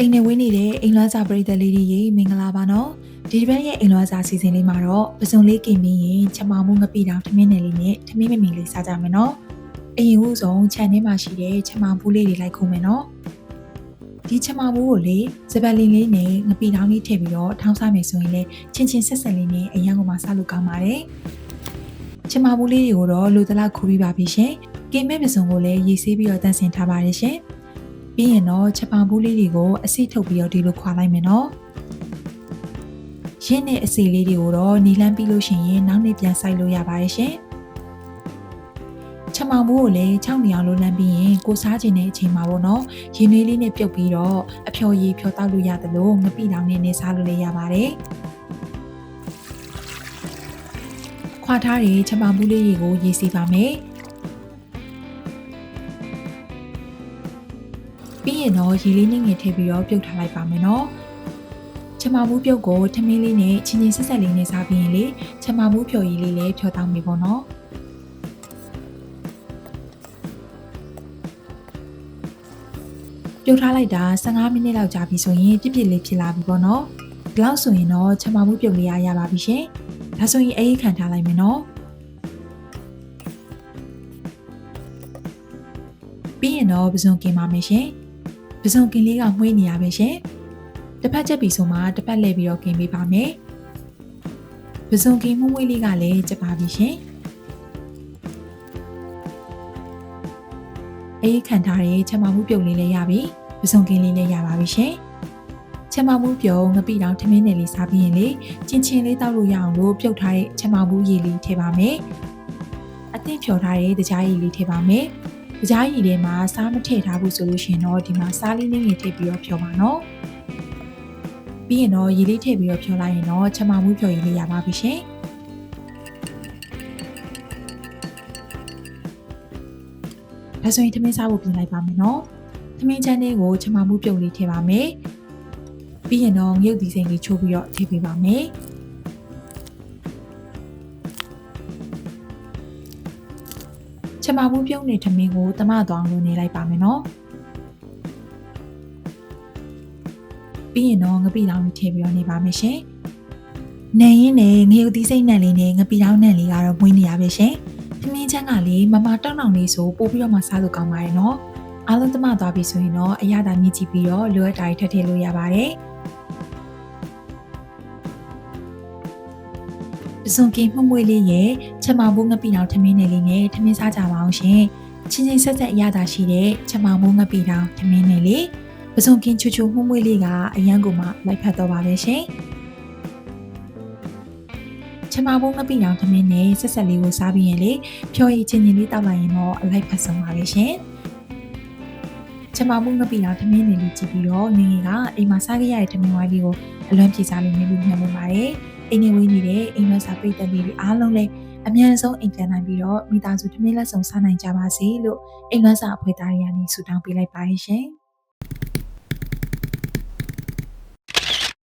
အိမ်နေဝင်းနေတဲ့အိမ်လွှမ်းစာပရိသတ်လေးတွေရေမင်္ဂလာပါနော်ဒီတစ်ပတ်ရဲ့အိမ်လွှမ်းစာစီစဉ်လေးမှာတော့ပစုံလေးကင်ပြီးရင်ချက်မမှုငပိတောင်ထမင်းနယ်လေးနဲ့ထမင်းမမီလေးစားကြမယ်နော်အရင်ဦးဆုံးခြံထဲမှာရှိတဲ့ချက်မဘူးလေးတွေလိုက်ခုမယ်နော်ဒီချက်မဘူးကိုလေစပတ်လင်းလေးနဲ့ငပိတောင်လေးထည့်ပြီးတော့ထောင်းစားမယ်ဆိုရင်လေချင်းချင်းဆက်ဆက်လေးနဲ့အရန်ကိုမှစားလို့ကောင်းပါတယ်ချက်မဘူးလေးတွေကိုတော့လူသလားခူပြီးပါပြီရှင်ကင်မဲ့ပစုံကိုလည်းရေးဆေးပြီးတော့တန့်စင်ထားပါတယ်ရှင် ပြီးရင်တော့ချက်ပောင်ဘူးလေးတွေကိုအစိထုတ်ပြီးတော့ဒီလိုခွာလိုက်မယ်နော်ရင်းနဲ့အစီလေးတွေကိုတော့နီလန်းပြီးလို့ရှိရင်နောက်နေ့ပြန်ဆိုင်လို့ရပါတယ်ရှင်ချက်မောင်ဘူးကိုလည်း6နေအောင်လိုလန်းပြီးရင်ကိုစားခြင်းတဲ့အချိန်မှာပေါ့နော်ရင်းနှွေးလေးနဲ့ပြုတ်ပြီးတော့အဖျော်ရည်ဖျော်တောက်လို့ရတယ်လို့ငပိတောင်နဲ့နေစားလို့လည်းရပါတယ်ခွာထားတဲ့ချက်ပောင်ဘူးလေးတွေကိုရေးစီပါမယ် ပြီးရင်တော့ရေလေးနဲ့ငယ်ထည့်ပြီးတော့ပြုတ်ထားလိုက်ပါမယ်နော်ချမဘူးပြုတ်ကိုထမင်းလေးနဲ့ချင်းချင်းဆက်ဆက်လေးနဲ့စားပြီးရင်လေချမဘူးဖြော်ရည်လေးလည်းဖြော်တောင်းပြီပေါ့နော်ပြုတ်ထားလိုက်တာ15မိနစ်လောက်ကြာပြီဆိုရင်ပြစ်ပြစ်လေးဖြစ်လာပြီပေါ့နော်ဒီလောက်ဆိုရင်တော့ချမဘူးပြုတ်လေးရရပါပြီရှင်ဒါဆိုရင်အေးခံထားလိုက်မယ်နော်ပြီးရင်တော့ပစုံกินပါမယ်ရှင် ပစုံကင်လေးကမှွေးနေရပဲရှင်။တစ်ဖက်ချက်ပြီဆိုမှတစ်ဖက်လှည့်ပြီးတော့ကင်ပေးပါမယ်။ပစုံကင်မှုမွေးလေးကလည်းကျပါပြီရှင်။အေးခံထားတဲ့ချက်မမှုပြုတ်လေးလည်းရပြီ။ပစုံကင်လေးလည်းရပါပြီရှင်။ချက်မမှုပြုံငပိတောင်ထမင်းနယ်လေးစားပြီးရင်လေချင်းချင်းလေးတောက်လို့ရအောင်လို့ပြုတ်ထားတဲ့ချက်မမှုရည်လေးထည့်ပါမယ်။အသင့်ဖြော်ထားတဲ့ကြားရည်လေးထည့်ပါမယ်။ ကြားရည်ထဲမှာစားမထည့်ထားဘူးဆိုလို့ရှိရင်တော့ဒီမှာစားလေးလေးငယ်ထည့်ပြီးတော့ဖြောပါနော်။ပြီးရင်တော့ရည်လေးထည့်ပြီးတော့ဖြောလိုက်ရင်တော့ချမမှုဖြောရည်လေးရပါပြီရှင်။ဒါဆိုရင်ထမင်းစားဖို့ပြင်လိုက်ပါမယ်နော်။ထမင်းချမ်းလေးကိုချမမှုပြုတ်လေးထည့်ပါမယ်။ပြီးရင်တော့ငရုတ်သီးစိမ်လေးချိုးပြီးတော့ထည့်ပေးပါမယ်။ ချက်မဘူးပြုံးနေထမင်းကိုတမသွားအောင်လုပ်နေလိုက်ပါမယ်နော်ပြီးရင်တော့ငပိတောင်လေးထည့်ပြီးတော့နေပါမယ်ရှင်နေရင်နဲ့ငရုတ်သီးစိမ့်နဲ့လေးနဲ့ငပိတောင်နဲ့လေးကတော့မွေးနေရပဲရှင်ထမင်းချမ်းကလေမမတောက်တောင်လေးဆိုပို့ပြီးတော့မှစားလို့ကောင်းပါတယ်နော်အားလုံးတမသွားပြီဆိုရင်တော့အရသာမြည်ကြည့်ပြီးတော့လိုအပ်တာတွေထည့်ထည့်လို့ရပါတယ် ပစုံကင်းမှုမွေးလေးရဲ့ချက်မောင်ဘုံငပိတောင်ထမင်းနယ်လေးနဲ့ထမင်းစားကြပါအောင်ရှင်ချင်းချင်းဆက်ဆက်အရသာရှိတဲ့ချက်မောင်ဘုံငပိတောင်ထမင်းနယ်လေးပစုံကင်းချူချူမှုမွေးလေးကအရန်ကိုမှလိုက်ဖက်တော့ပါပဲရှင်ချက်မောင်ဘုံငပိတောင်ထမင်းနဲ့ဆက်ဆက်လေးကိုစားပြီးရင်လေဖြော်ရည်ချင်းချင်းလေးတောက်လိုက်ရင်တော့အလိုက်ဖက်ဆုံးပါပဲရှင်ချက်မောင်ဘုံငပိတောင်ထမင်းနယ်လေးကြည့်ပြီးတော့ငငယ်ကအိမ်မှာစားခဲ့ရတဲ့ထမင်းဝိုင်းလေးကိုအလွမ်းပြေစားလို့နေလို့ညှပ်မှုပါတယ် အိမ်နေဝင်းနေတဲ့အိမ်မက်စာပိတ်သက်လေးတွေအားလုံးလည်းအမြန်ဆုံးအိမ်ပြန်နိုင်ပြီးတော့မိသားစုထမင်းလက်ဆောင်စားနိုင်ကြပါစေလို့အိမ်မက်စာအဖွဲ့သားတွေကနေဆုတောင်းပေးလိုက်ပါရှင်။